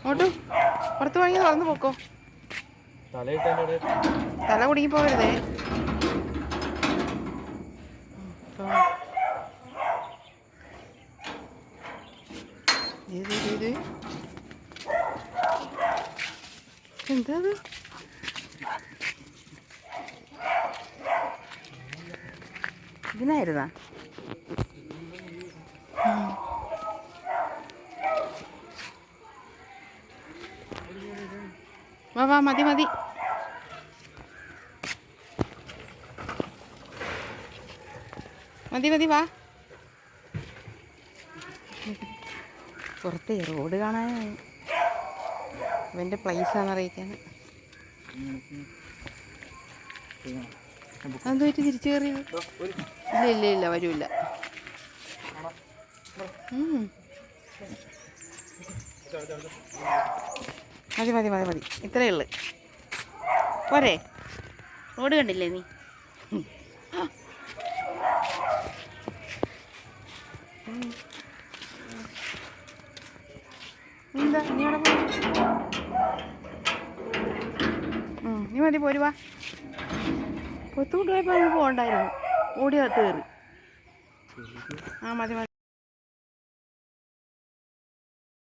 അങ്ങോട്ട്. പുറത്ത് വാങ്ങി തുറന്നു പോക്കോ. തല കുടുങ്ങി പോകരുതേ എന്താ ഇതിനായിരുന്നാ? വാ വാ മതി മതി. മതി മതി വാ. പുറത്തേ റോഡ് കാണാൻ ഇവന്റെ പ്ലേസാന്ന് അറിയിക്കാൻ പറ്റി തിരിച്ചു കയറിയത്? ഇല്ല ഇല്ല ഇല്ല വരൂല്ല. ഉം. മതി മതി മതി മതി. ഇത്രയേ ഉള്ളു. പോരെ. റോഡ് കണ്ടില്ലേ നീ. എന്താ നീ അവിടെ നീ മതി പോരുവാ പൊത്തുകൊണ്ട് പോയപ്പോൾ പോകണ്ടായിരുന്നു. ഓടി അകത്ത് കയറി. ആ മതി മതി.